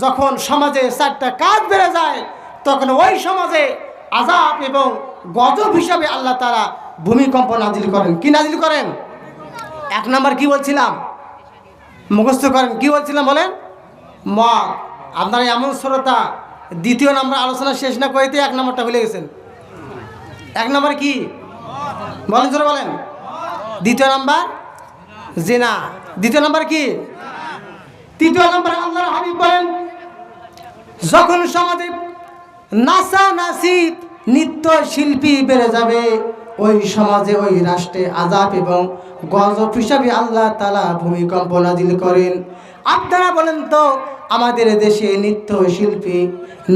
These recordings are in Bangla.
যখন সমাজে চারটা কাজ বেড়ে যায়, তখন ওই সমাজে আজাব এবং গজব হিসাবে আল্লাহ তারা ভূমিকম্প নাজিল করেন। কি নাজিল করেন? এক নাম্বার কি বলছিলাম? মুখস্থ করেন। কি বলছিলাম বলেন? মদ। আপনার এমন শ্রোতা, দ্বিতীয় নাম্বার আলোচনা শেষ না করিতে এক নম্বরটা ভুলে গেছেন। এক নম্বর কি? বলেন জোরে বলেন। দ্বিতীয় নাম্বার? জেনা। দ্বিতীয় নাম্বার কি? তৃতীয় নাম্বার আল্লাহর হাবিব বলেন যখন সমাজে নাসা নাসি নৃত্য শিল্পী বেড়ে যাবে, ওই সমাজে, ওই রাষ্ট্রে আজাব এবং গজব হিসাবে আল্লাহ তালা ভূমিকম্প নাজিল করেন। আপনারা বলেন তো, আমাদের দেশে নৃত্য শিল্পী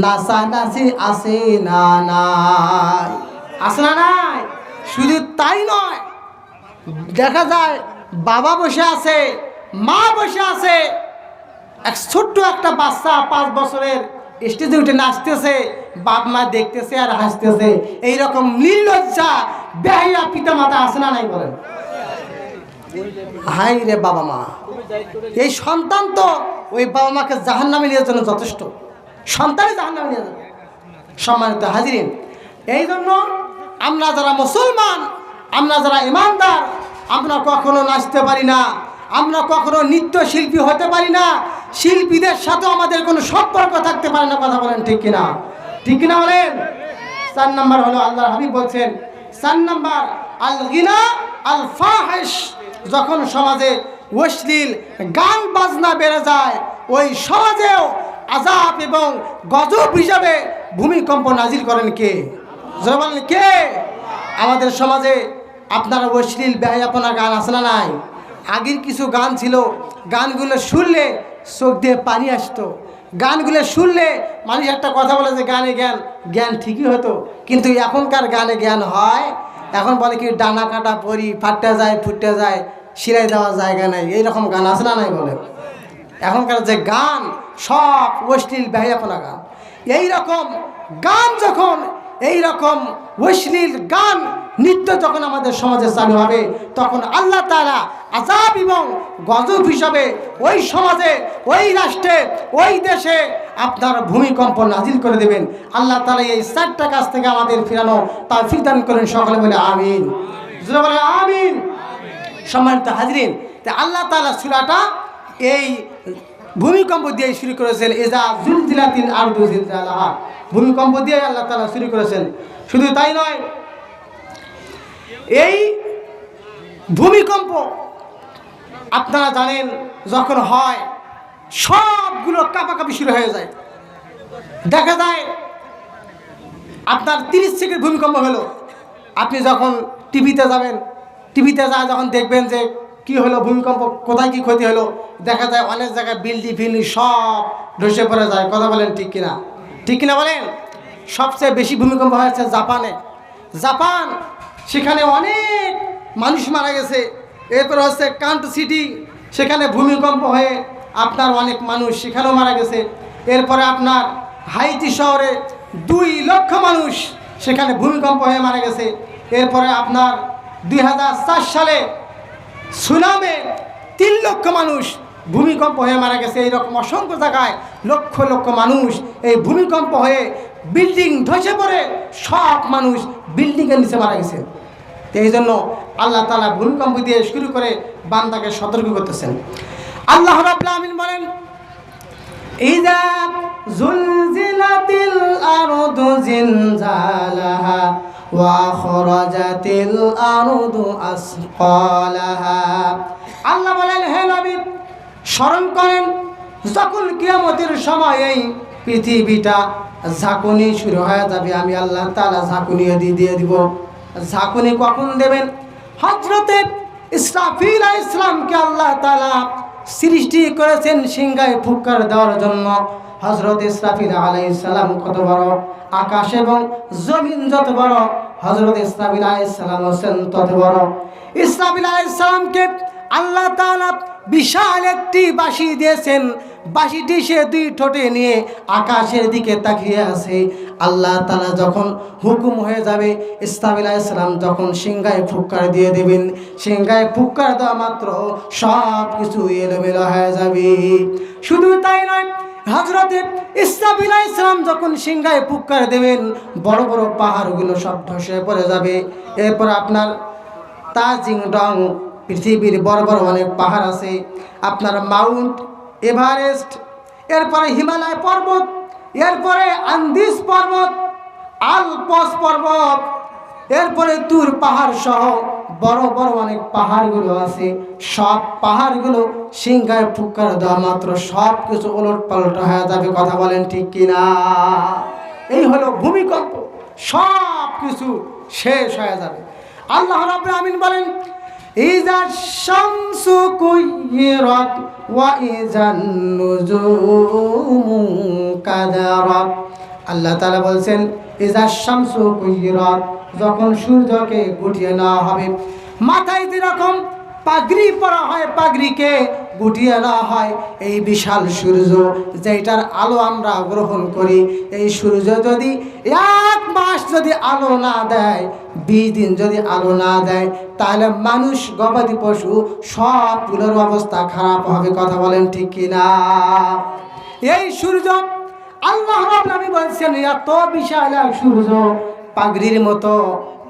নাসা নাসি আছে না নাই? আছে না নাই? শুধু তাই নয়, দেখা যায় বাবা বসে আছে, মা বসে আছে। এক ছোট্ট একটা বাচ্চা পাঁচ বছরের স্টেজে উঠে নাচতেছে, বাপ মা দেখতেছে আর হাসতেছে। এইরকম নির্লজ্জা বেহাইয়া পিতা মাতা আছে না নাই বলেন? হাই রে বাবা মা। এই সন্তান তো ওই বাবা মাকে জাহান নামে নিয়ে জন্য যথেষ্ট। সন্তানই জাহান নামে নিয়ে যাবে। সম্মানিত হাজিরিন এই জন্য আমরা যারা মুসলমান, আমরা যারা ইমানদার, আমরা কখনো নাচতে পারি না। আমরা কখনো নৃত্য শিল্পী হতে পারি না। শিল্পীদের সাথেও আমাদের কোনো সম্পর্ক থাকতে পারে না, কথা বলেন ঠিক কিনা? ঠিক কিনা বলেন? চার নাম্বার হলো আল্লাহ হাবিব বলছেন, চার নাম্বার আল গিনা আল ফাহেশ যখন সমাজে অশ্লীল গান বাজনা বেড়ে যায়, ওই সমাজেও আজাব এবং গজব হিসাবে ভূমিকম্প নাজিল করেন কে? বলেন কে? আমাদের সমাজে আপনার অশ্লীল ব্যয়াপনা গান না নাই? আগের কিছু গান ছিল, গানগুলো শুনলে চোখ দিয়ে পানি আসতো। গানগুলো শুনলে মানুষ একটা কথা বলে যে গানে জ্ঞান জ্ঞান ঠিকই হতো। কিন্তু এখনকার গানে জ্ঞান হয়, এখন বলে কি ডানা কাটা পরি, ফাটতে যায়, ফুটতে যায়, সিলাই দেওয়ার জায়গা নেই, এইরকম গান আছে না নাই বলে? এখনকার যে গান, সব অশ্লীল ব্যয়াপনা গান। এই রকম গান যখন এই রকম অশ্লীল গান নৃত্য যখন আমাদের সমাজে চালু হবে, তখন আল্লাহ তারা আজাব এবং গজব হিসাবে ওই সমাজে, ওই রাষ্ট্রে, ওই দেশে আপনার ভূমিকম্প নাজিল করে দেবেন। আল্লাহ তালা এই চারটা কাছ থেকে আমাদের ফিরানো তার ফিরদান করেন সকলে বলে আমিন। বলে আমিন। সম্মানিত হাজরিন আল্লাহ তালা সুরাটা এই ভূমিকম্প দিয়ে শুরু করেছেন এজা জুলজিলাতিল আরদু জিলজালাহা। ভূমিকম্প দিয়ে আল্লাহ তালা শুরু করেছেন। শুধু তাই নয়, এই ভূমিকম্প, আপনারা জানেন, যখন হয়, সবগুলো কাপাকাপি শুরু হয়ে যায়। দেখা যায়, আপনার তিরিশ সেকেন্ড ভূমিকম্প হলো। আপনি যখন টিভিতে যাবেন, টিভিতে যা যখন দেখবেন যে কি হলো, ভূমিকম্প, কোথায় কি ক্ষতি হলো? দেখা যায় অনেক জায়গায় বিল্ডিং ফিল্ডিং সব ধসে পড়ে যায়। কথা বলেন ঠিক কিনা? ঠিক কিনা বলেন? সবচেয়ে বেশি ভূমিকম্প হয়েছে জাপানে। জাপান, সেখানে অনেক মানুষ মারা গেছে। এরপর হচ্ছে কান্ট সিটি, সেখানে ভূমিকম্প হয়ে আপনার অনেক মানুষ সেখানেও মারা গেছে। এরপরে আপনার হাইতি শহরে দুই লক্ষ মানুষ সেখানে ভূমিকম্প হয়ে মারা গেছে। এরপরে আপনার দুই হাজার চার সালে সুনামে তিন লক্ষ মানুষ ভূমিকম্প হয়ে মারা গেছে এইরকম অসংখ্য জায়গায় লক্ষ লক্ষ মানুষ এই ভূমিকম্প হয়ে বিল্ডিং ধসে পড়ে সব মানুষ বিল্ডিংয়ের নিচে মারা গেছে তো এই জন্য আল্লাহ তালা ভূমিকম্প দিয়ে শুরু করে বান্দাকে সতর্ক করতেছেন আল্লাহ রাব্বুল আমিন বলেন إذا زلزلت الأرض زلزالها ওয়াখরাজাতিল আরদু আসফালাহা আল্লাহ বলেন, হে নবী, স্মরণ করেন, যখন কিয়ামতের সময় এই পৃথিবীটা ঝাঁকুনি শুরু হয়ে যাবে, আমি আল্লাহ তালা ঝাঁকুনি দিয়ে দিয়ে দিব। ঝাঁকুনি কখন দেবেন? হজরতে ইসরাফিল ইসলামকে আল্লাহ তালা সৃষ্টি করেছেন সিংহায় ফুৎকার দেওয়ার জন্য। হজরত ইসরাফিল আলাইসালাম কত বড় আকাশ এবং জমিন যত বড় হজরত ইসরাফিল আলাইসালাম হোসেন তত বড়। ইসরাফিল আলাইসালামকে আল্লাহ তাআলা বিশাল একটি বাঁশি দিয়েছেন। বাঁশিটি সে দুই ঠোঁটে নিয়ে আকাশের দিকে তাকিয়ে আছে। আল্লাহ তালা যখন হুকুম হয়ে যাবে ইসলামিল ইসলাম যখন সিংহায় ফুৎকার দিয়ে দেবেন। সিংহায় ফুৎকার দেওয়া মাত্র সব কিছু এলোমেলো হয়ে যাবে। শুধু তাই নয় হজরতে ইসলামিলা ইসলাম যখন সিংহায় পুক্কার দেবেন, বড় বড় পাহাড়গুলো সব ধসে পড়ে যাবে। এরপর আপনার তাজিং ডং, পৃথিবীর বড় বড় অনেক পাহাড় আছে। আপনার মাউন্ট এভারেস্ট, এরপরে হিমালয় পর্বত, এরপরে আন্দিস পর্বত, আলপস পর্বত, এরপরে তুর পাহাড় সহ বড় বড় অনেক পাহাড়গুলো আছে। সব পাহাড়গুলো সিংহায় ফুকার দেওয়া মাত্র। সব কিছু ওলট পালট হয়ে যাবে, কথা বলেন ঠিক কিনা? এই হলো ভূমিকম্প। সব কিছু শেষ হয়ে যাবে। আল্লাহ রাব্বুল আমিন বলেন কাদারাত। আল্লাহ তালা বলছেন, ইজা শামসু কুইরাত যখন সূর্যকে গুটিয়ে নেওয়া হবে, মাথায় যেরকম পাগড়ি পরা হয়, পাগড়িকে গুটিয়ে নেওয়া হয়, এই বিশাল সূর্য যেটার আলো আমরা গ্রহণ করি, এই সূর্য যদি এক মাস যদি আলো না দেয়, বিশ দিন যদি আলো না দেয়, তাহলে মানুষ, গবাদি পশু সবগুলোর অবস্থা খারাপ হবে, কথা বলেন ঠিক কিনা? এই সূর্য আল্লাহ রাব্বুল বলছেন এত বিশাল সূর্য। পাগড়ির মতো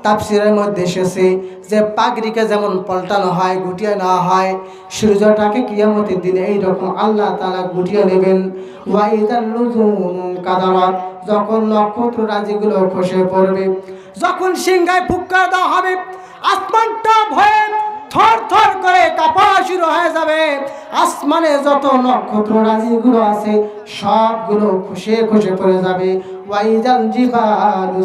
তাফসিরের মধ্যে এসেছে যে পাগড়িকে যেমন পল্টানো হয়, গুটিয়ে নেওয়া হয়, সূর্যটাকে কিয়ামতের দিনে এইরকম আল্লাহ তালা গুটিয়ে নেবেন। কাদারাত যখন নক্ষত্র রাজিগুলো খসে পড়বে, যখন সিংহায় ফুক্কা দেওয়া হবে, আসমানটা ভয়ে থর থর করে কাপা শুরু হয়ে যাবে। আসমানে যত নক্ষত্র রাজিগুলো আছে, সবগুলো খুশে খুশে পড়ে যাবে। ওয়াইজান জিবালু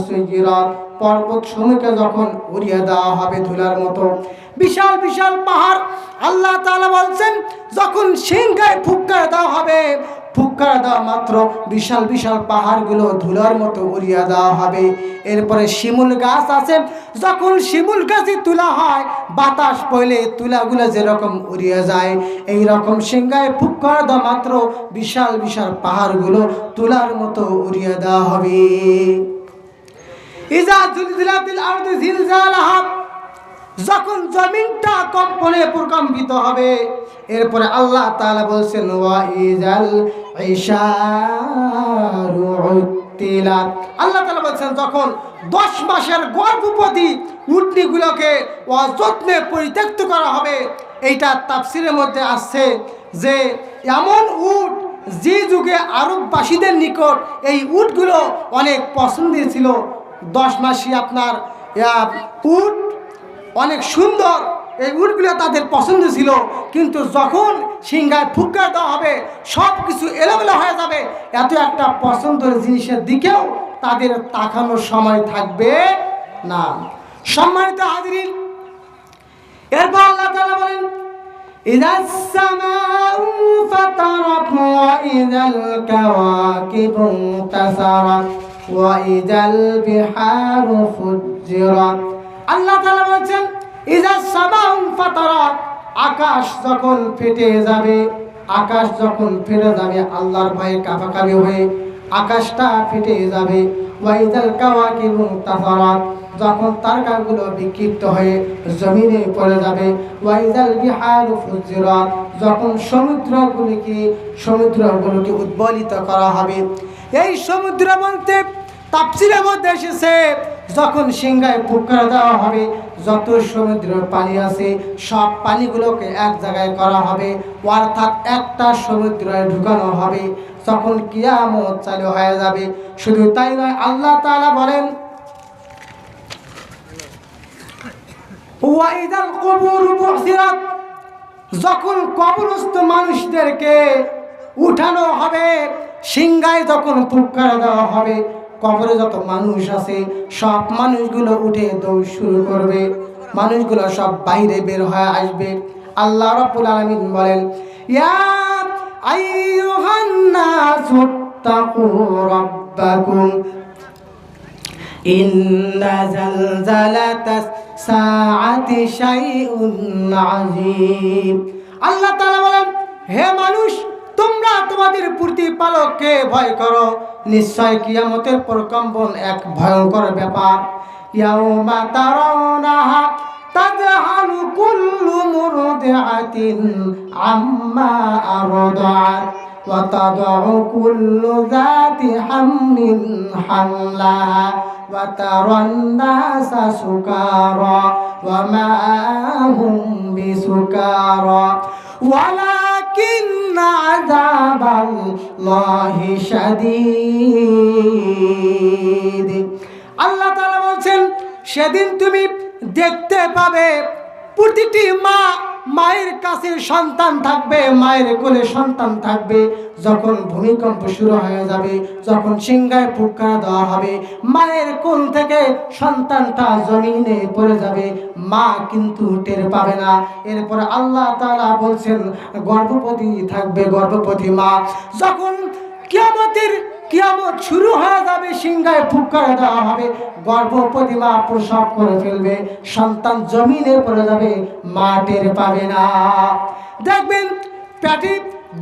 পর্বত সমূহকে যখন উড়িয়ে দেওয়া হবে ধুলার মতো। বিশাল বিশাল পাহাড়, আল্লাহ তাআলা বলছেন, যখন সিংহায় ফুক্কার দেওয়া হবে ফুক্কার দেওয়া মাত্র বিশাল বিশাল পাহাড়গুলো ধুলার মতো উড়িয়ে দেওয়া হবে। এরপরে শিমুল গাছ আছে। যখন শিমুল গাছে তুলা হয়, বাতাস পড়লে তুলাগুলো যেরকম উড়িয়ে যায় এই রকম সিংহায় ফুক্কার দেওয়া মাত্র বিশাল বিশাল পাহাড়গুলো তুলার মতো উড়িয়ে দেওয়া হবে। ইজা জুলজিলাতিল আরদি জিলজালাহা যখন জমিনটা কম্পনে প্রকম্পিত হবে, এরপরে আল্লাহ তাআলা বলছেন আল্লাহ তাআলা বলছেন, যখন দশ মাসের গর্ভবতী উটনিগুলোকে অযত্নে পরিত্যক্ত করা হবে, এইটা তাফসিরের মধ্যে আসছে যে, এমন উট যে যুগে আরববাসীদের নিকট এই উটগুলো অনেক পছন্দের ছিল। দশ মাসই আপনার উট অনেক সুন্দর এই উটগুলো তাদের পছন্দ ছিল কিন্তু যখন সিংহায় ফুটকার দেওয়া হবে সব কিছু এলোমেলো হয়ে যাবে এত একটা পছন্দের জিনিসের দিকেও তাদের তাকানোর সময় থাকবে না সম্মানিত হাজিরিন এরপর আল্লাহ তাআলা বলেন إذا السماء فطرت وإذا الكواكب انتثرت وإذا البحار فجرت আল্লাহ তাআলা বলছেন ইজা সামাউ ফাতারাত আকাশ যখন ফেটে যাবে, আকাশ যখন ফেটে যাবে, আল্লাহর ভয়ে কাঁপাকাঁপি হয়ে আকাশটা ফেটে যাবে। ওয়াইদাল কাওয়াকিবু তাফারাত যখন তারকাগুলো বিক্ষিপ্ত হয়ে জমিনে পড়ে যাবে। ওয়াইদাল বিহারু ফুজিরাত যখন সমুদ্রগুলিকে, সমুদ্রগুলোকে উদ্বলিত করা হবে। এই সমুদ্র বলতে তাপসিরের মধ্যে এসেছে, যখন সিংহায় পুকুর দেওয়া হবে, যত সমুদ্রের পানি আছে, সব পানিগুলোকে এক জায়গায় করা হবে, অর্থাৎ একটা সমুদ্রে ঢুকানো হবে তখন কিয়ামত চালু হয়ে যাবে। শুধু তাই নয়, আল্লাহ তাআলা বলেন যখন কবরস্থ মানুষদেরকে উঠানো হবে, সিংহায় যখন ফুৎকার দেওয়া হবে কবরে যত মানুষ আছে সব মানুষগুলো উঠে দৌড় শুরু করবে মানুষগুলো সব বাইরে বের হয়ে আসবে আল্লাহ রাব্বুল আলামিন বলেন ইয়া আইয়ুহান নাসু তাকু রাব্বাকুম إن زلزلة الساعة شيء عظيم আল্লাহ তাআলা বলেন হে মানুষ তোমরা তোমাদের প্রতিপালককে ভয় করো নিশ্চয় কিয়ামতের প্রকম্পন এক ভয়ঙ্কর ব্যাপার ইয়াউমা তারাউনাহা তাযহালু কুল্লু মুরদিআতিন আম্মা আরদাআত وتضع كل ذات حمل حملها وترى الناس سكارى وما هم بسكارى ولكن عذاب الله شديد আল্লাহ তাআলা বলছেন সেদিন তুমি দেখতে পাবে প্রতিটি মা মায়ের কাছে সন্তান থাকবে, মায়ের কোলে সন্তান থাকবে। যখন ভূমিকম্প শুরু হয়ে যাবে, যখন সিংহায় ফুৎকার দেওয়া হবে, মায়ের কোল থেকে সন্তানটা জমিনে পড়ে যাবে। মা কিন্তু টের পাবে না। এরপরে আল্লাহ তালা বলছেন, গর্ভবতী থাকবে গর্ভবতী মা। যখন কিয়ামতের কিয়ামত শুরু হয়ে যাবে, সিংহায় ফুৎকার দেওয়া হবে। গর্ভবতী মা প্রসব করে ফেলবে, সন্তান জমিনে পড়ে যাবে, মা টের পাবে না। দেখবেন পেটে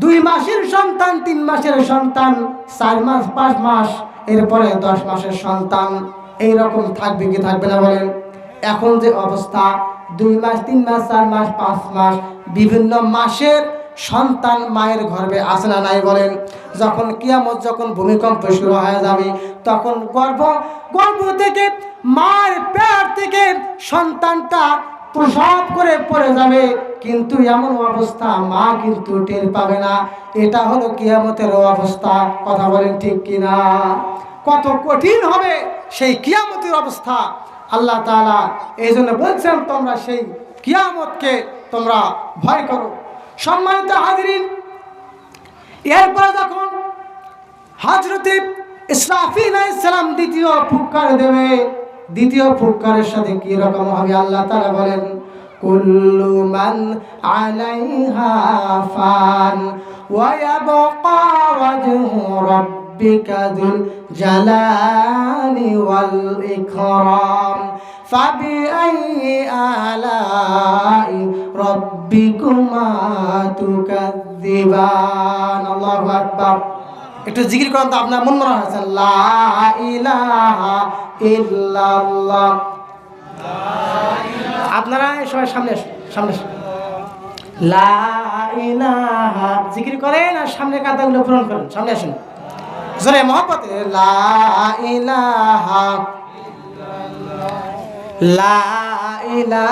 দুই মাসের সন্তান, তিন মাসের সন্তান, চার মাস, পাঁচ মাস, এরপরে দশ মাসের সন্তান। এই রকম থাকবে কি থাকবে না বলেন? এখন যে অবস্থা, দুই মাস, তিন মাস, চার মাস, পাঁচ মাস, বিভিন্ন মাসের সন্তান মায়ের গর্ভে আসে না নাই বলেন? যখন কিয়ামত যখন ভূমিকম্প শুরু হয়ে যাবে, তখন গর্ভ গর্ভ থেকে, মায়ের পেট থেকে সন্তানটা প্রসব করে পড়ে যাবে। কিন্তু এমন অবস্থা মা কিন্তু টের পাবে না। এটা হলো কিয়ামতের অবস্থা। কথা বলেন ঠিক কিনা? কত কঠিন হবে সেই কিয়ামতের অবস্থা। আল্লাহ তাআলা এই জন্য বলছেন, তোমরা সেই কিয়ামতকে তোমরা ভয় করো। সম্মানিত হাজিরিন, এরপর যখন হজরতে ইসরাফিল ইসলাম দ্বিতীয় ফুৎকার দেবে, দ্বিতীয় ফুৎকারের সাথে কি হবে আল্লাহ তাআলা বলেন, কুল্লু মান আলাইহা ওয়া ইয়াবকা ওয়াজহু রাব্বিকা যুল জালালি فبأي آلاء ربكما تكذبان الله أكبر একটু জিকির করেন তো আপনার মন মনে হয়েছে লা ইলাহা ইল্লাল্লাহ আপনারা সবাই সামনে আসুন সামনে আসুন লা ইলাহা জিকির করেন আর সামনে কাতাগুলো পূরণ করেন সামনে আসুন জোরে মহব্বতে লা ইলাহা লা লা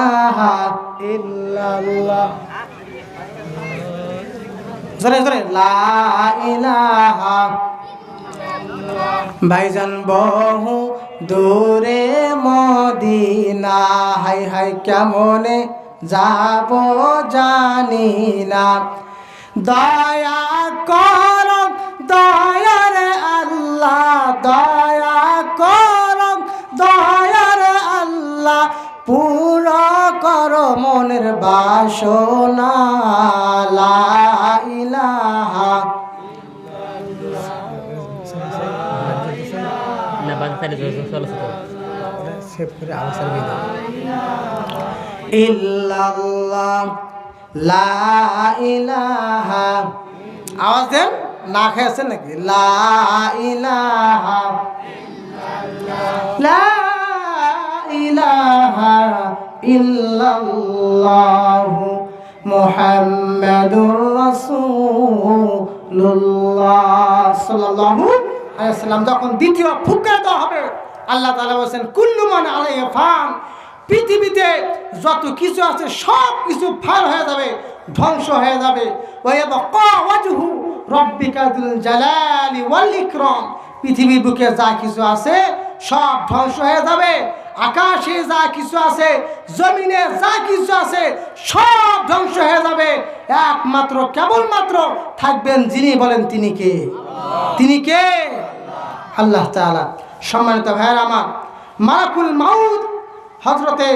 ভাইজান বহু দূরে মদিনা, হাই হাই, কেমনে যাব জানি না। দয়া কর, দয়ার আল্লাহ, দয়া কর দয়ার আল্লাহ পুরা কর মনের বাসনা লা ইলাহা ইল্লাল্লাহ লা ইলাহা। আওয়াজ দেন? না খেয়েছেন নাকি? লা ইলাহা। লা ইলাহা যখন দ্বিতীয় ফুকে দেওয়া হবে, আল্লাহ তাআলা বলেন কুল্লু মান ফান। পৃথিবীতে যত কিছু আছে, সব কিছু ফার হয়ে যাবে, ধ্বংস হয়ে যাবে। জালালি পৃথিবীর বুকে যা কিছু আছে, সব ধ্বংস হয়ে যাবে। আকাশে যা কিছু আছে, জমিনে যা কিছু আছে, সব ধ্বংস হয়ে যাবে। একমাত্র, কেবলমাত্র থাকবেন যিনি বলেন তিনি কে? তিনি কে? আল্লাহ তাআলা। সম্মানিত ভাইয়ের আমার মারাকুল মাউদ হজরতে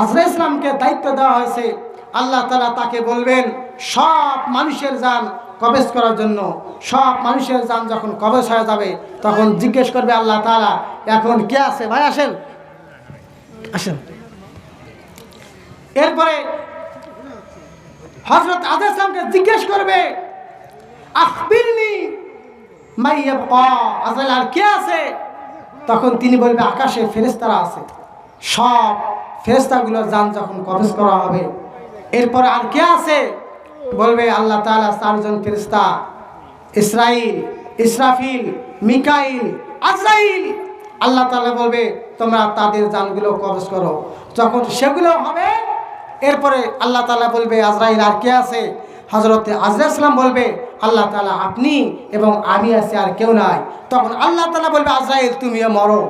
আজরা ইসলামকে দায়িত্ব দেওয়া হয়েছে। আল্লাহ তালা তাকে বলবেন, সব মানুষের যান কবেজ করার জন্য, সব মানুষের যান যখন কবেজ হয়ে যাবে, তখন জিজ্ঞেস করবে আল্লাহ তালা এখন কে আছে? ভাই আসেন। এরপরে হজরত আজরা ইসলামকে জিজ্ঞেস করবে আর কে আছে? তখন তিনি বলবে, আকাশে ফেরেস্তারা আছে। সব ফেরেস্তাগুলো যান যখন কবজ করা হবে। এরপর আর কে আছে? বলবে, আল্লাহ তাআলা চারজন ফেরেস্তা ইসরাইল, ইসরাফিল, মিকাইল, আজরাইল আল্লাহ তাআলা বলবে, তোমরা তাদের জানগুলো কবজ করো। যখন সেগুলো হবে, এরপরে আল্লাহ তালা বলবে, আজরাইল আর কে আছে? হজরত আজরাইসলাম বলবে, আল্লাহ তালা আপনি এবং আমি আছি আর কেউ নাই। তখন আল্লাহ তালা বলবে, আজরাইল, তুমিও মরো।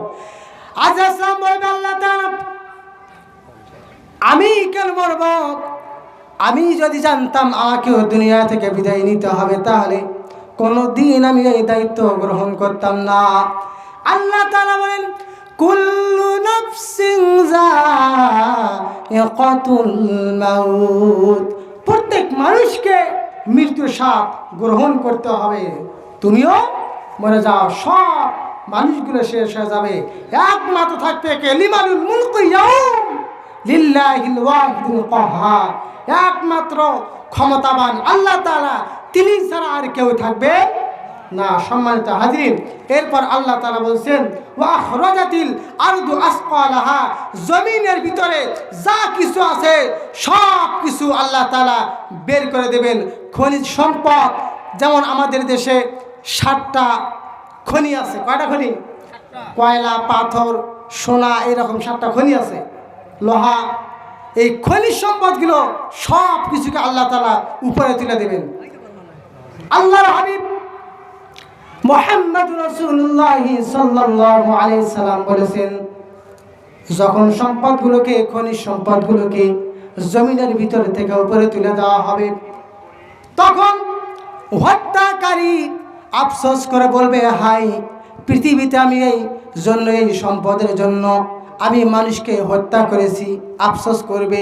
আজরাইসলাম বলবে, আল্লাহ তাআলা, আমি কেন মরব? আমি যদি জানতাম আমাকেও দুনিয়া থেকে বিদায় নিতে হবে, তাহলে কোনো দিন আমি এই দায়িত্ব গ্রহণ করতাম না। আল্লাহ তাআলা বলেন, কুল্লু নাফসিন যায়িকাতুল মাউত। প্রত্যেক মানুষকে মৃত্যুর স্বাদ গ্রহণ করতে হবে। তুমিও মরে যাও, সব মানুষগুলো শেষ হয়ে যাবে। একমাত্র থাকবে লিমানুল একমাত্র ক্ষমতাবান আল্লাহ তাআলা, তিনি ছাড়া আর কেউ থাকবে না, সম্মানিত হাজিরিন, এরপর আল্লাহ তালা বলছেন, ওয়া জমিনের ভিতরে যা কিছু আছে, সব কিছু আল্লাহ তালা বের করে দেবেন। খনিজ সম্পদ, যেমন আমাদের দেশে ষাটটা খনি আছে। কয়টা খনি? কয়লা, পাথর, সোনা, এরকম সাতটা খনি আছে। লোহা, এই খনিজ সম্পদগুলো সব কিছুকে আল্লাহ তালা উপরে তুলে দেবেন। আল্লাহর হাবিব মোহাম্মদ রসুল্লাহ সাল্লাল্লাহু আলাইহি সাল্লাম বলেছেন, যখন সম্পদগুলোকে, খনিজ সম্পদগুলোকে জমিনের ভিতরে থেকে উপরে তুলে দেওয়া হবে, তখন হত্যাকারী আফসোস করে বলবে, হাই, পৃথিবীতে আমি এই জন্য, এই সম্পদের জন্য আমি মানুষকে হত্যা করেছি, আফসোস করবে,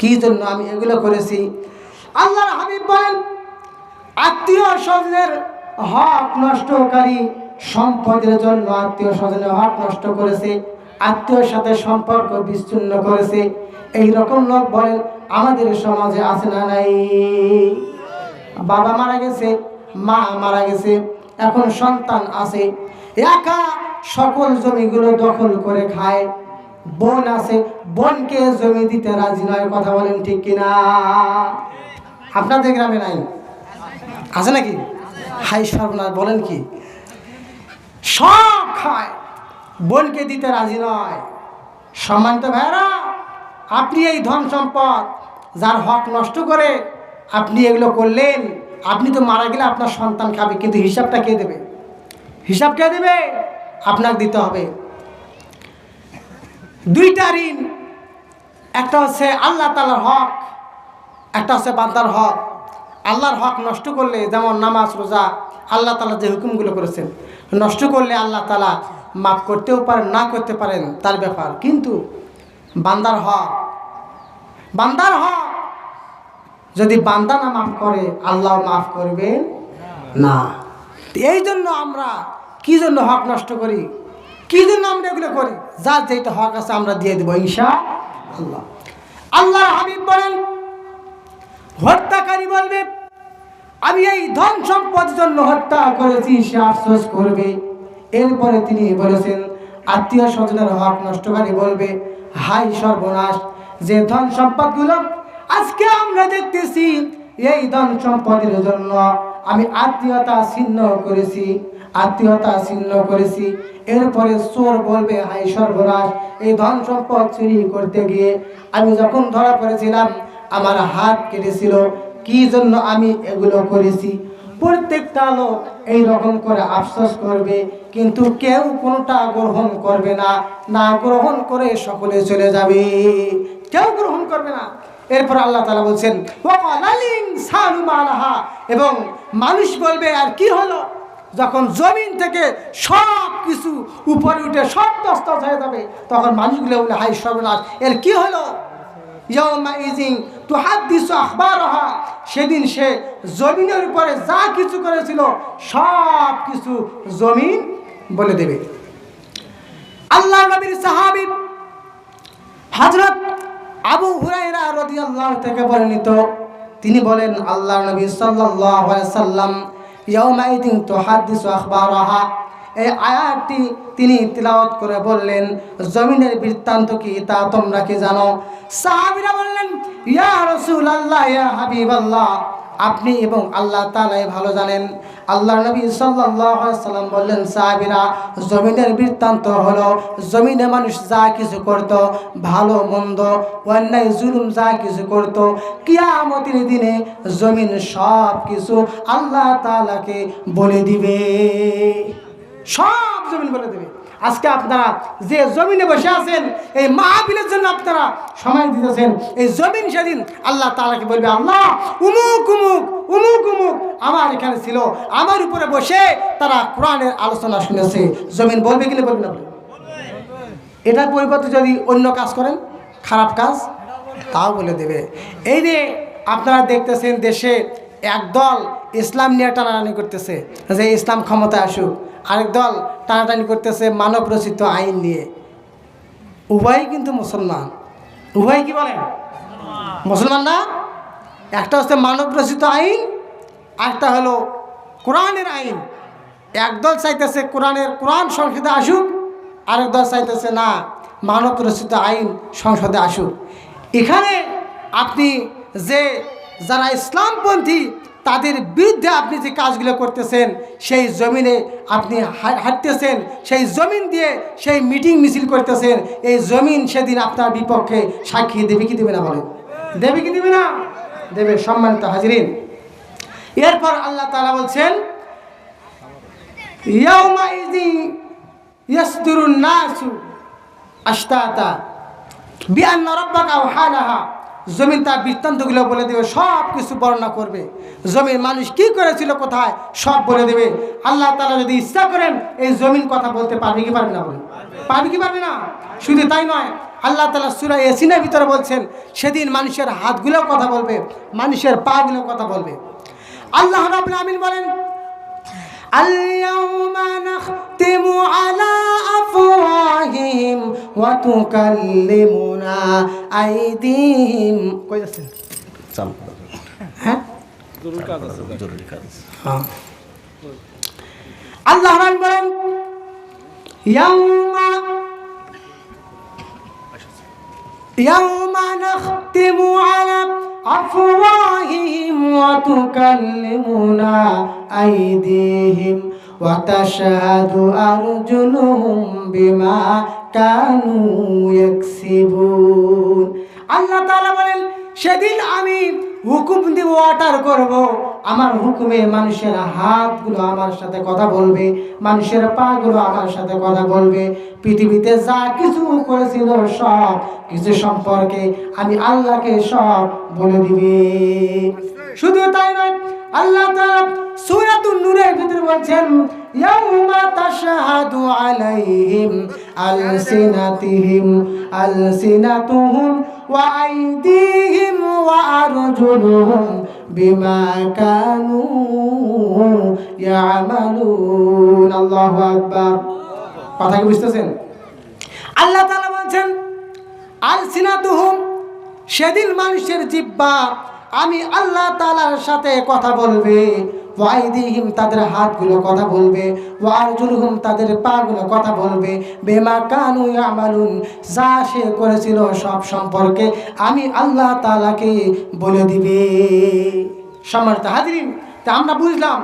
কি জন্য আমি এগুলো করেছি? আল্লাহর হাবিব বলেন, আত্মীয় স্বজনের হক নষ্টকারী সম্পদের জন্য আত্মীয় স্বজনের হক নষ্ট করেছে, আত্মীয়র সাথে সম্পর্ক বিচ্ছিন্ন করেছে। এই রকম লোক বলেন, আমাদের সমাজে আছে না নাই? বাবা মারা গেছে, মা মারা গেছে, এখন সন্তান আছে। একা সকল জমিগুলো দখল করে খায়। বোন আছে, বোনকে জমি দিতে রাজি নয়, কথা বলেন ঠিক কিনা? আপনাদের গ্রামে নাই? আছে নাকি? হাই সর্বনাশ বলেন কি? সব খায়, বোনকে দিতে রাজি নয়। সম্মানিত ভাইরা আপনি এই ধন সম্পদ যার হক নষ্ট করে আপনি এগুলো করলেন, আপনি তো মারা গেলে আপনার সন্তান খাবে, কিন্তু হিসাবটা কে দেবে? হিসাব কে দেবে? আপনাকে দিতে হবে। দুইটা ঋণ, একটা হচ্ছে আল্লাহ তালার হক, একটা হচ্ছে বান্দার হক। আল্লাহর হক নষ্ট করলে যেমন নামাজ, রোজা, আল্লাহ তালা যে হুকুমগুলো করেছেন, নষ্ট করলে আল্লাহ তালা মাফ করতেও পারেন, না করতে পারেন, তার ব্যাপার। কিন্তু বান্দার হক বান্দার হক, যদি বান্দা না মাফ করে, আল্লাহ মাফ করবেন না। এই জন্য আমরা কি জন্য হক নষ্ট করি? কি জন্য আমরা এগুলো করি? যার যেটা হক আছে আমরা দিয়ে দেবো, ইনশা আল্লাহ। আল্লাহ হাবিব বলেন হত্যাকারী বলবে, আমি এই ধন সম্পদের জন্য হত্যা করেছি, সে আফসোস করবে। এরপরে তিনি বলেছেন, আত্মীয় স্বজনের হক নষ্টকারী বলবে, হাই সর্বনাশ, যে ধন সম্পদগুলো আজকে আমরা দেখতেছি, এই ধন সম্পদের জন্য আমি আত্মীয়তা ছিন্ন করেছি, আত্মীয়তা ছিন্ন করেছি। এরপরে চোর বলবে, হাই সর্বনাশ, এই ধন সম্পদ চুরি করতে গিয়ে আমি যখন ধরা পড়েছিলাম আমার হাত কেটেছিল। কি জন্য আমি এগুলো করেছি? প্রত্যেকটা লোক এই রকম করে আফসোস করবে, কিন্তু কেউ কোনটা গ্রহণ করবে না। না গ্রহণ করে সকলে চলে যাবে। কেউ গ্রহণ করবে না। এরপর আল্লাহ তালা বলছেন "ওয়াকালালিন এবং মানুষ বলবে, আর কি হলো? যখন জমিন থেকে সব কিছু উপরে উঠে সব দস্তাজ হয়ে যাবে, তখন মানুষগুলো বলে হাই সর্বনাশ, এর কি হলো? সেদিন সে জমিনের উপরে যা কিছু করেছিল, সব কিছু জমিন বলে দেবে। আল্লাহ নবীর সাহাবী হযরত আবু হুরায়রা রাদিয়াল্লাহু থেকে বর্ণিত। তিনি বলেন আল্লাহ নবী আলাইহি সাল্লাম ইয়াউমাইদিন তুহাদ্দিসু আখবারহা। এই আয়াতটি তিনি তিলাওয়াত করে বললেন, জমিনের বৃত্তান্ত কি তা তোমরা কি জানো? সাহাবীরা বললেন, ইয়া রাসূলুল্লাহ, ইয়া হাবিবাল্লাহ। আপনি এবং আল্লাহ তালাই ভালো জানেন। আল্লাহ নবী সাল্লাম বললেন, সাহাবিরা, জমিনের বৃত্তান্ত হলো জমিনে মানুষ যা কিছু করত, ভালো, মন্দ, অন্যায়, জুলুম যা কিছু করত, কিয়ামতের দিনে জমিন সব কিছু আল্লাহ তালাকে বলে দিবে। সব জমিন বলে দেবে। আজকে আপনারা যে জমিনে বসে আছেন, এই মাহবিলের জন্য আপনারা সময় দিতেছেন। এই জমিন সেদিন আল্লাহ তালাকে বলবে, আল্লাহ, উমুক উমুক উমুক উমুক। আমার এখানে ছিল। আমার উপরে বসে তারা কোরআনের আলোচনা শুনেছে। জমিন বলবে কিনা বলবে না এটার পরিবর্তে যদি অন্য কাজ করেন, খারাপ কাজ, তাও বলে দেবে। এই যে আপনারা দেখতেছেন দেশে একদল ইসলাম নিয়ে টানাটানি করতেছে। যে ইসলাম ক্ষমতায় আসুক আরেক দল টানাটানি করতেছে মানব রচিত আইন নিয়ে। উভয় কিন্তু মুসলমান। উভয় কি বলেন? মুসলমান না? একটা হচ্ছে মানব রচিত আইন, আরেকটা হলো কোরআনের আইন। একদল চাইতেছে কোরআনের কোরআন সংসদে আসুক, আরেক দল চাইতেছে না, মানব রচিত আইন সংসদে আসুক। এখানে আপনি যে যারা ইসলামপন্থী তাদের বিরুদ্ধে আপনি যে কাজগুলো করতেছেন, সেই জমিনে আপনি হাঁটতেছেন, সেই জমিন দিয়ে সেই মিটিং মিছিল করতেছেন, এই জমিন সেদিন আপনার বিপক্ষে সাক্ষী দেবে কি দেবে না বলেন? দেবে কি দেবে না? দেবে, সম্মানিত হাজিরিন। এরপর আল্লাহ তালা বলছেন ইয়াসদুরুন নাসু আশতাতা বিআন্না রাব্বাকা ওয়াহালাহা জমিন তার বৃত্তান্তগুলো বলে দেবে, সব কিছু বর্ণনা করবে। জমির মানুষ কি করেছিল কোথায়, সব বলে দেবে। আল্লাহ তালা যদি ইচ্ছা করেন, এই জমিন কথা বলতে পারবে কি পারবে না বলে পারবে কি পারবে না? শুধু তাই নয়, আল্লাহ তালা সুরা এসিনের ভিতরে বলছেন, সেদিন মানুষের হাতগুলো কথা বলবে, মানুষের পাগুলো কথা বলবে। আল্লাহ রাব্বুল আমিন বলেন اليوم نختم على أفواههم وتكلمنا أيديهم কই যাচ্ছেন চালু হ্যাঁ জরুরি কাজ হ্যাঁ। আল্লাহ রান বলেন يوم يوم نختم على أفواههم وتكلمنا أيديهم وتشهد أرجلهم بما كانوا يكسبون আল্লাহ তাআলা বলেন সেদিন আমি হুকুম দিব, অর্ডার করব। আমার হুকুমে মানুষের হাতগুলো আমার সাথে কথা বলবে, মানুষের পাগুলো আমার সাথে কথা বলবে। পৃথিবীতে যা কিছু করেছিল সব কিছু সম্পর্কে আমি আল্লাহকে সব বলে দিবে। শুধু তাই নয় আল্লাহ তাআলা সূরাতুন নূরের ভিতরে বলছেন, ইয়াউমা তাশহাদু আলাইহিম আলসিনাতিহিম, আলসিনাতুহুম ওয়া আইদিহিম ওয়া আরজুলুহুম বিমা কানু ইয়ামালুন। আল্লাহু আকবার। কথা কি বুঝতেছেন? আল্লাহ তাআলা বলছেন, আলসিনাতুহুম, সেদিন মানুষের জিব্বা আমি আল্লাহ তালার সাথে কথা বলবে। ওয়াইদিহিম তাদের হাতগুলো কথা বলবে। ওয়ারজুলহুম তাদের পাগুলো কথা বলবে। বেমা কানু আমালুন যা সে করেছিল সব সম্পর্কে আমি আল্লাহ তালাকে বলে দিবে। সম্মানিত হাজিরিন, তা আমরা বুঝলাম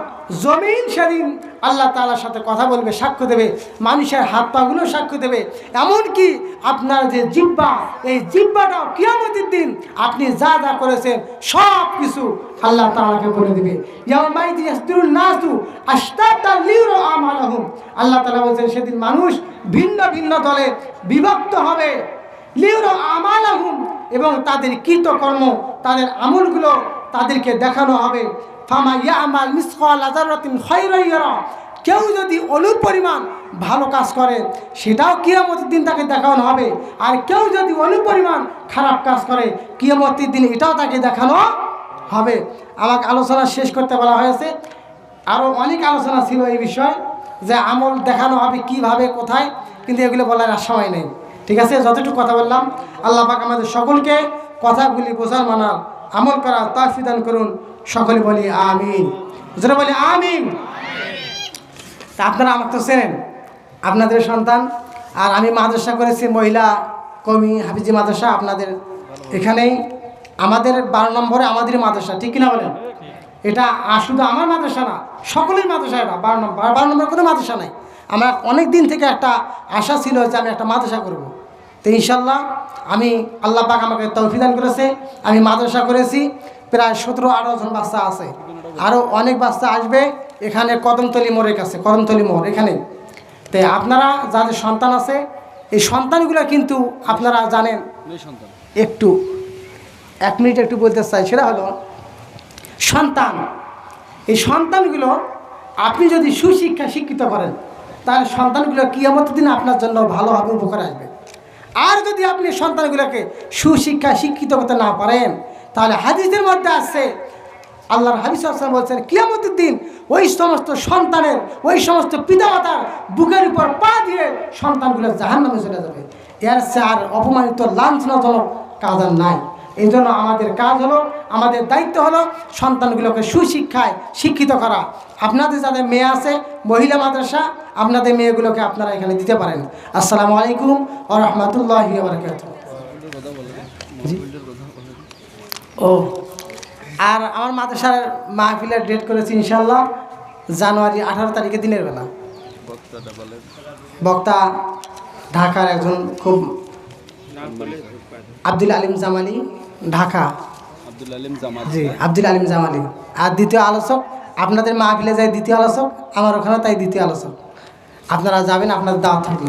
জমিন সেদিন আল্লাহ তালার সাথে কথা বলবে, সাক্ষ্য দেবে, মানুষের হাত পাগুলো সাক্ষ্য দেবে। এমনকি আপনার যে জিব্বা এই জিব্বাটাও কিয়ামতের দিন আপনি যা যা করেছেন সব কিছু আল্লাহ তাআলাকে বলে দিবে। আল্লাহ তালা বলছেন, সেদিন মানুষ ভিন্ন ভিন্ন দলে বিভক্ত হবে। লিউরু আমালাহুম এবং তাদের কৃতকর্ম, তাদের আমলগুলো তাদেরকে দেখানো হবে। ফামা ইয়ামাল মিসকাল আযারাতিন খায়রান ইয়ারা। কেউ যদি অনুর পরিমাণ ভালো কাজ করে, সেটাও কিয়ামতের দিন তাকে দেখানো হবে। আর কেউ যদি অনু পরিমাণ খারাপ কাজ করে, কিয়ামতের দিন এটাও তাকে দেখানো হবে। আমাকে আলোচনা শেষ করতে বলা হয়েছে। আরও অনেক আলোচনা ছিল এই বিষয়ে, যে আমল দেখানো হবে কীভাবে, কোথায়, কিন্তু এগুলো বলার আর সময় নেই। ঠিক আছে? যতটুকু কথা বললাম, আল্লাহ পাক আমাদের সকলকে কথাগুলি বোঝার মানার আমল করার তাফিদান করুন। সকলে বলি আমিন। যারা বলি আমিন। তা আপনারা আমাকে তো চেনেন, আপনাদের সন্তান, আর আমি মাদ্রাসা করেছি মহিলা কমি হাফিজি মাদ্রাসা আপনাদের এখানেই। আমাদের বারো নম্বরে আমাদের মাদ্রাসা, ঠিক কিনা বলেন? এটা শুধু আমার মাদ্রাসা না, সকলের মাদ্রাসা এটা বারো নম্বর বারো নম্বর কোনো মাদ্রাসা নাই। আমার অনেক দিন থেকে একটা আশা ছিল যে আমি একটা মাদ্রাসা করব। তো ইনশাল্লাহ আমি আল্লাহ পাক আমাকে তৌফিদান করেছে আমি মাদ্রাসা করেছি প্রায় সতেরো আঠারো জন বাচ্চা আছে। আরও অনেক বাচ্চা আসবে এখানে কদমতলি মোড়ের কাছে কদমতলি মোড় এখানে। তো আপনারা যাদের সন্তান আছে এই সন্তানগুলো কিন্তু আপনারা জানেন একটু এক মিনিট একটু বলতে চাই সেটা হলো সন্তান। এই সন্তানগুলো আপনি যদি সুশিক্ষা শিক্ষিত করেন তাহলে সন্তানগুলো কিয়ামতের দিন আপনার জন্য ভালোভাবে উপকার আসবে। আর যদি আপনি সন্তানগুলোকে সুশিক্ষা শিক্ষিত করতে না পারেন, তাহলে হাদিসের মধ্যে আছে, আল্লাহর হাবিস আসলাম বলছেন, কিয়ামতের দিন ওই সমস্ত সন্তানের, ওই সমস্ত পিতামাতার বুকের উপর পা দিয়ে সন্তানগুলো জাহান চলে যাবে। এর সে আর অপমানিত, লাঞ্ছনাজনক কাজ নাই। এই জন্য আমাদের কাজ হলো, আমাদের দায়িত্ব হলো সন্তানগুলোকে সুশিক্ষায় শিক্ষিত করা। আপনাদের যাদের মেয়ে আছে, মহিলা মাদ্রাসা, আপনাদের মেয়েগুলোকে আপনারা এখানে দিতে পারেন। আসসালামু আলাইকুম ও রহমতুল্লাহ ও। আর আমার মাদ্রাসার মাহফিলের ডেট করেছি ইনশাল্লাহ জানুয়ারি আঠারো তারিখে দিনের বেলা। বক্তা ঢাকার একজন খুব আব্দুল আলিম জামালি ঢাকা। জি আব্দুল আলিম জামালি। আর দ্বিতীয় আলোচক আপনাদের মাহফিলে যায় দ্বিতীয় আলোচক আমার ওখানে তাই দ্বিতীয় আলোচক। আপনারা যাবেন আপনাদের দাওয়াত থাকল।